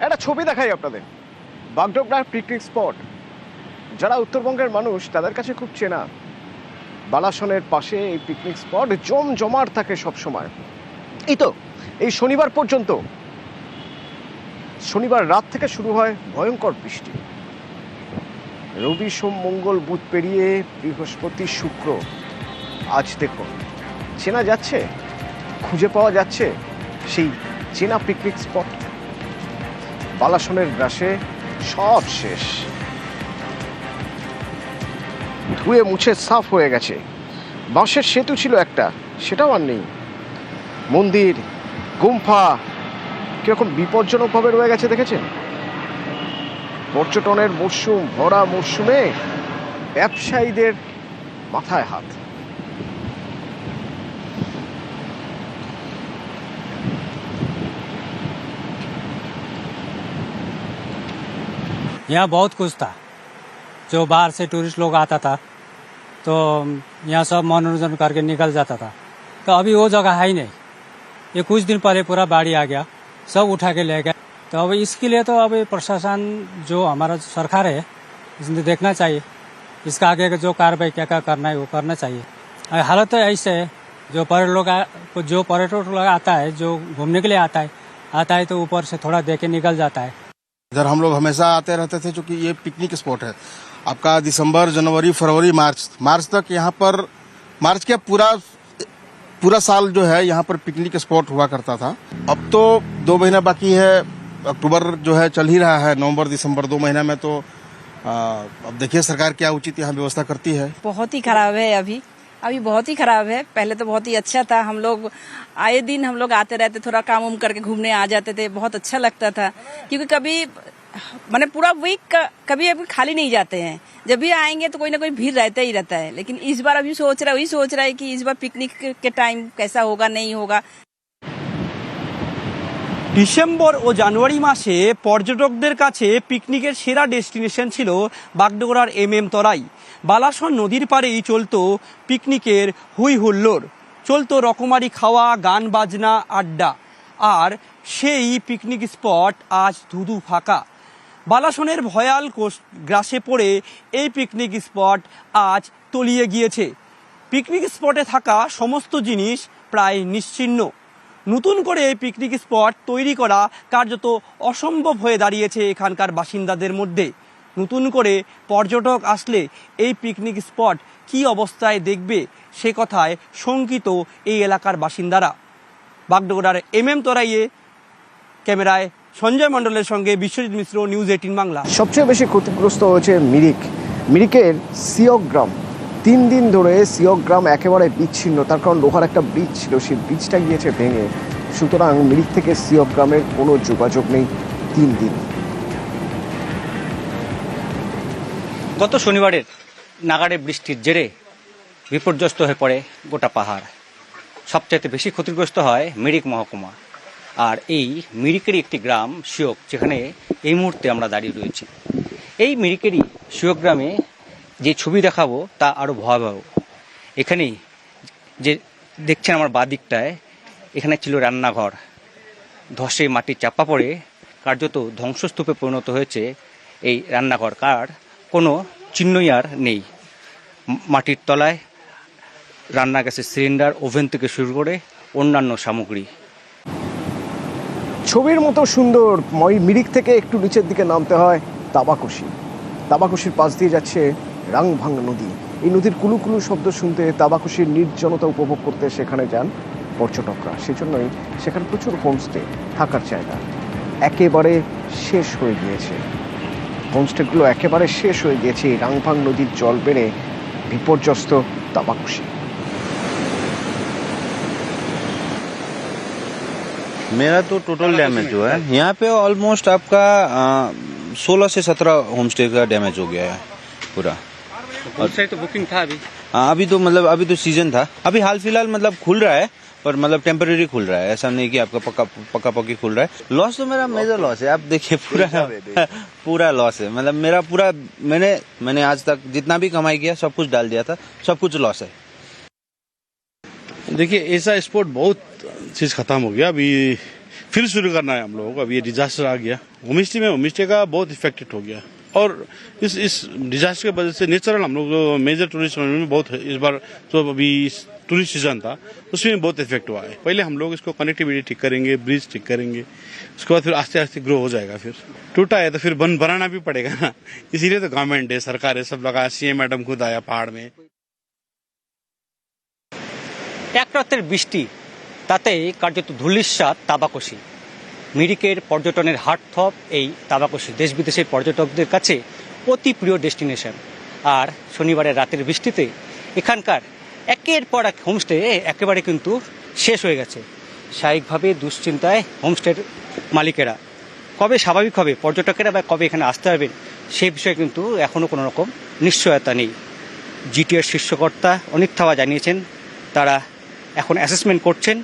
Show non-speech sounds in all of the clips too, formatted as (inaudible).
একটা ছবি দেখাই আপনাদের। বাগডোগরার পিকনিক স্পট যারা উত্তরবঙ্গের মানুষ, তাদের কাছে খুব চেনা। বালাসনের পাশে এই পিকনিক স্পট জমজমাট থাকে সব সময় এই তো, এই শনিবার পর্যন্ত। শনিবার রাত থেকে শুরু হয় ভয়ঙ্কর বৃষ্টি। রবি সোম মঙ্গল বুধ পেরিয়ে বৃহস্পতি শুক্র। আজ দেখুন, চেনা যাচ্ছে? খুঁজে পাওয়া যাচ্ছে সেই চেনা পিকনিক স্পট বালাসনের গ্রাসে সব শেষ। ধুয়ে মুছে সাফ হয়ে গেছে। বাঁশের সেতু ছিল একটা, সেটাও আর নেই। মন্দির, গুম্ফা, কীরকম বিপজ্জনকভাবে রয়ে গেছে দেখেছেন? পর্যটনের মরশুম, ভরা মরশুমে ব্যবসায়ীদের মাথায় হাত। यहाँ बहुत कुछ था। जो बाहर से टूरिस्ट लोग आता था तो यहाँ सब मनोरंजन करके निकल जाता था। तो अभी वो जगह है ही नहीं। ये कुछ दिन पहले पूरा बाढ़ी आ गया, सब उठा के ले गया तो अब इसके लिए तो अभी प्रशासन, जो हमारा सरकार है, इसने देखना चाहिए। इसका आगे का जो कार्रवाई क्या क्या करना है, वो करना चाहिए। हालत तो ऐसे है, जो पर्यटक जो पर्यटक आता है, जो घूमने के लिए आता है आता है तो ऊपर से थोड़ा देख के निकल जाता है। इधर हम लोग हमेशा आते रहते थे क्योंकि ये पिकनिक स्पॉट है। आपका दिसंबर जनवरी फरवरी मार्च। मार्च तक यहाँ पर मार्च के पूरा पूरा साल जो है यहाँ पर पिकनिक स्पॉट हुआ करता था। अब तो दो महीना बाकी है अक्टूबर जो है चल ही रहा है नवंबर दिसंबर दो महीना में तो आ, अब देखिए सरकार क्या उचित यहाँ व्यवस्था करती है। बहुत ही खराब है अभी। अभी बहुत ही खराब है। पहले तो बहुत ही अच्छा था। हम लोग आए दिन हम लोग आते रहते, थोड़ा काम उम करके घूमने आ जाते थे। बहुत अच्छा लगता था। क्योंकि कभी, मैंने पूरा वीक कभी अभी खाली नहीं जाते हैं। जब भी आएँगे तो कोई ना कोई भीड़ रहता ही रहता है। लेकिन इस बार अभी सोच रहा है, वही सोच रहा है कि इस बार पिकनिक के टाइम कैसा होगा, नहीं होगा। ডিসেম্বর ও জানুয়ারি মাসে পর্যটকদের কাছে পিকনিকের সেরা ডেস্টিনেশন ছিল বাগডোগরার এম এম তরাই। বালাসন নদীর পাড়েই চলতো পিকনিকের হুই হুল্লোড়। চলতো রকমারি খাওয়া, গান বাজনা, আড্ডা। আর সেই পিকনিক স্পট আজ ধুধু ফাঁকা। বালাসনের ভয়াল গ্রাসে পড়ে এই পিকনিক স্পট আজ তলিয়ে গিয়েছে। পিকনিক স্পটে থাকা সমস্ত জিনিস প্রায় নিশ্চিহ্ন। নতুন করে এই পিকনিক স্পট তৈরি করা কার্যত অসম্ভব হয়ে দাঁড়িয়েছে এখানকার বাসিন্দাদের মধ্যে। নতুন করে পর্যটক আসলে এই পিকনিক স্পট কী অবস্থায় দেখবে সে কথায় শঙ্কিত এই এলাকার বাসিন্দারা। বাগডোগরার এম এম তরাইয়ে, ক্যামেরায় সঞ্জয় মণ্ডলের সঙ্গে বিশ্বজিৎ মিশ্র, নিউজ এইটিন বাংলা। সবচেয়ে বেশি ক্ষতিগ্রস্ত হয়েছে মিরিক। মিরিকের সিয়ক তিন দিন ধরে সিয়ক গ্রাম একেবারে বিচ্ছিন্ন, তার কারণ লোহার একটা ব্রিজ ছিল, সেই ব্রিজটা গিয়েছে ভেঙে। সুতরাং মিরিক থেকে সিয়ক গ্রামের কোনো যোগাযোগ নেই তিন দিন। গত শনিবারের নাগাড়ে বৃষ্টির জেরে বিপর্যস্ত হয়ে পড়ে গোটা পাহাড়। সবচাইতে বেশি ক্ষতিগ্রস্ত হয় মিরিক মহকুমা। আর এই মিরিকেরই একটি গ্রাম শিওক যেখানে এই মুহূর্তে আমরা দাঁড়িয়ে রয়েছি। এই মিরিকেরই শিওক গ্রামে যে ছবি দেখাবো তা আরও ভয়াবহ। এখানেই যে দেখছেন আমার বাদিকটায় এখানে ছিল রান্নাঘর। ধসে মাটি চাপা পড়ে কার্যত ধ্বংসস্তূপে পরিণত হয়েছে এই রান্নাঘর। কার? কোনো চিহ্নই আর নেই। মাটির তলায় রান্না গ্যাসের সিলিন্ডার, ওভেন থেকে শুরু করে অন্যান্য সামগ্রী। ছবির মতো সুন্দর মই- মিরিক থেকে একটু নিচের দিকে নামতে হয় তাবাকুশি। তাবাকুশির পাশ দিয়ে যাচ্ছে রাংভাং নদী এই নদীর কুলু কুলু শব্দ শুনতে তাবাকুশির নির্জনতা উপভোগ করতে সেখানে যান পর্যটকরা সেজন্যই সেখানে প্রচুর হোমস্টে থাকার জায়গা একেবারে শেষ হয়ে গিয়েছে হোমস্টেগুলো একেবারে শেষ হয়ে গিয়েছে এই রাংভাং নদীর জল বেড়ে বিপর্যস্ত তাবাকুশি मेरा तो टोटल डैमेज हुआ है यहाँ पे ऑलमोस्ट आपका सोलह से सत्रह होम स्टे का डैमेज हो गया है पूरा तो बुकिंग था अभी। हाँ अभी तो मतलब अभी तो सीज़न था। अभी हाल फ़िलहाल मतलब खुल रहा है पर मतलब टेम्परेरी खुल रहा है। ऐसा नहीं कि आपका पक्का पक्का पक्की खुल रहा है। लॉस तो मेरा मेजर लॉस है। आप देखिए पूरा (laughs) पूरा लॉस है। मतलब मेरा पूरा मैंने मैंने आज तक जितना भी कमाई किया सब कुछ डाल दिया था। सब कुछ लॉस है। देखिए ऐसा स्पोर्ट बहुत चीज़ खत्म हो गया। अभी फिर शुरू करना है हम लोगों को। अभी ये डिजास्टर आ गया। होम स्टे में होम स्टे का बहुत इफेक्टेड हो गया। और इस इस डिजास्टर की वजह से नेचुरल हम लोग जो मेजर टूरिस्ट में बहुत है, इस बार जो अभी टूरिस्ट सीजन था उसमें बहुत इफेक्ट हुआ है पहले हम लोग इसको कनेक्टिविटी ठीक करेंगे ब्रिज ठीक करेंगे उसके बाद फिर आस्ते आस्ते ग्रो हो जाएगा फिर टूटा है तो फिर बन बनाना भी पड़ेगा ना (laughs) इसीलिए तो गवर्नमेंट है सरकार है सब लगा सीएम मैडम खुद आया पहाड़ में এক রাতের বৃষ্টি তাতেই কার্যত ধুলিস্বাদ তাবাকশি মিরিকের পর্যটনের হাটথপ, এই তাবাকশি দেশ বিদেশের পর্যটকদের কাছে অতি প্রিয় ডেস্টিনেশন। আর শনিবারের রাতের বৃষ্টিতে এখানকার একের পর এক হোমস্টে একেবারে কিন্তু শেষ হয়ে গেছে। স্বাভাবিকভাবে দুশ্চিন্তায় হোমস্টের মালিকেরা। কবে স্বাভাবিক হবে, পর্যটকেরা বা কবে এখানে আসতে পারবেন সেই বিষয়ে কিন্তু এখনও কোনো রকম নিশ্চয়তা নেই। জিটিএর শীর্ষকর্তা অনিত থাওয়া জানিয়েছেন, তারা এখন অ্যাসেসমেন্ট করছেন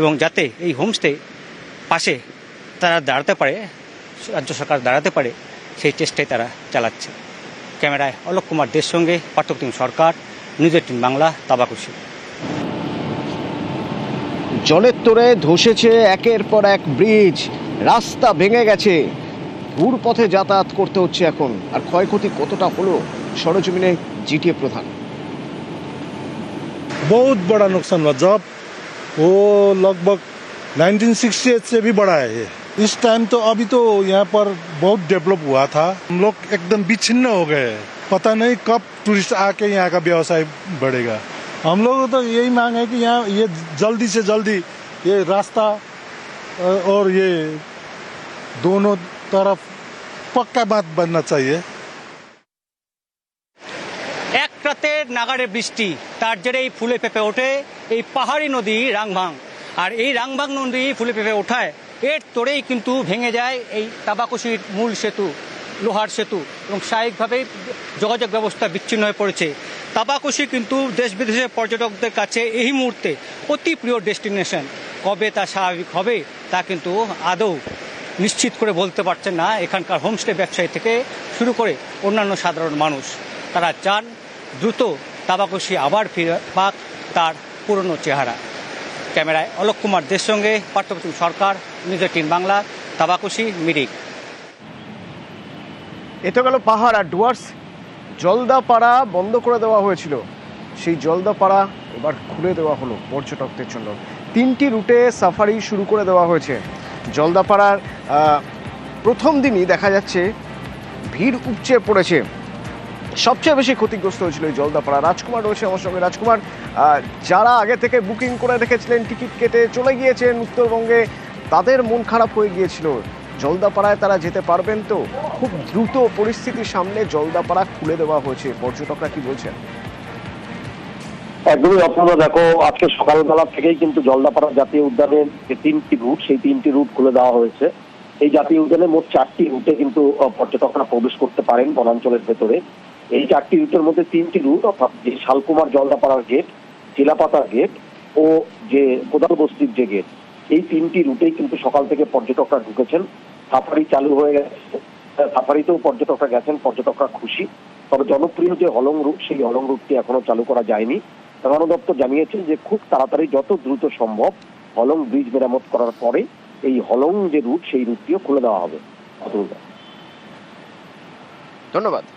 এবং যাতে এই হোমস্টে পাশে তারা দাঁড়াতে পারে রাজ্য সরকার দাঁড়াতে পারে সেই চেষ্টাই তারা চালাচ্ছে ক্যামেরায় অলোক কুমার দের সঙ্গে পার্থক্যম সরকার নিউজ এইটিন বাংলা তাবাকুশি জলের তোরে ধসেছে একের পর এক ব্রিজ রাস্তা ভেঙে গেছে ঘুর পথে যাতায়াত করতে হচ্ছে এখন আর ক্ষয়ক্ষতি কতটা হলো সরজমিনে জিটিএ প্রধান बहुत बड़ा नुकसान हुआ जब वो लगभग 1968 से भी बड़ा है ये इस टाइम तो अभी तो यहाँ पर बहुत डेवलप हुआ था हम लोग एकदम विच्छिन्न हो गए हैं। पता नहीं कब टूरिस्ट आके यहाँ का व्यवसाय बढ़ेगा हम लोग तो यही मांग है कि यहाँ ये जल्दी से जल्दी ये रास्ता अ, और ये दोनों तरफ पक्का बात बनना चाहिए এক রাতের নাগাড়ে বৃষ্টি তার জেরেই ফুলে পেঁপে ওঠে এই পাহাড়ি নদী রাংভাং আর এই রাংভাং নদী ফুলে পেঁপে ওঠায় এর তোরেই কিন্তু ভেঙে যায় এই তাবাকুশির মূল সেতু, লোহার সেতু, এবং স্বাভাবিকভাবে যোগাযোগ ব্যবস্থা বিচ্ছিন্ন হয়ে পড়েছে। তাবাকুশি কিন্তু দেশ বিদেশের পর্যটকদের কাছে এই মুহূর্তে অতি প্রিয় ডেস্টিনেশন। কবে তা স্বাভাবিক হবে, তা কিন্তু আদৌ নিশ্চিত করে বলতে পারছেন না এখানকার হোমস্টে ব্যবসায়ী থেকে শুরু করে অন্যান্য সাধারণ মানুষ। তারা চান দ্রুত তাবাকুশি আবার ফিরে পাক তার পুরনো চেহারা। ক্যামেরায় অলোক কুমার দের সঙ্গে পার্থপ্রতিম সরকার নিজের টিম বাংলা, তাবাকুশি, মিরিক। এ তো গেল পাহাড় আর ডুয়ার্স, জলদাপাড়া বন্ধ করে দেওয়া হয়েছিল। সেই জলদাপাড়া এবার খুলে দেওয়া হলো পর্যটকদের জন্য। তিনটি রুটে সাফারি শুরু করে দেওয়া হয়েছে। জলদাপাড়ার প্রথম দিনই দেখা যাচ্ছে ভিড় উপচে পড়েছে। সবচেয়ে বেশি ক্ষতিগ্রস্ত হয়েছিল এই জলদাপাড়া রাজকুমার রয়েছে আমার সঙ্গে। রাজকুমার যারা আগে থেকে বুকিং করে রেখেছিলেন টিকিট কেটে চলে গিয়েছেন উত্তরবঙ্গে, তাদের মন খারাপ হয়ে গিয়েছিল। জলদাপাড়ায় তারা যেতে পারবেন তো? খুব দ্রুত পরিস্থিতির সামনে জলদাপাড়া খুলে দেওয়া হয়েছে। পর্যটকরা কি বলছেন? একদমই অপূর্ব। দেখো, আজকে সকালবেলা থেকেই কিন্তু জলদাপাড়া জাতীয় উদ্যানের যে তিনটি রুট সেই তিনটি রুট খুলে দেওয়া হয়েছে। এই জাতীয় উদ্যানে মোট চারটি রুটে কিন্তু পর্যটকরা প্রবেশ করতে পারেন বনাঞ্চলের ভেতরে। এই চারটি রুটের মধ্যে তিনটি রুট, অর্থাৎ যে শালকুমার জলদাপাড়ার গেট, চিলাপাতার গেট ও যে কোদাল বস্তির যে গেট, এই তিনটি রুটেই কিন্তু সকাল থেকে পর্যটকরা ঢুকেছেন। সাফারি চালু হয়ে গেছে। সাফারিতেও পর্যটকরা গেছেন, পর্যটকরা খুশি। তবে জনপ্রিয় যে হলং রুট, সেই হলং রুটটি এখনও চালু করা যায়নি। বন দপ্তর জানিয়েছেন যে খুব তাড়াতাড়ি যত দ্রুত সম্ভব হলং ব্রিজ মেরামত করার পরে এই হলং যে রুট, সেই রুটটিও খুলে দেওয়া হবে। ধন্যবাদ।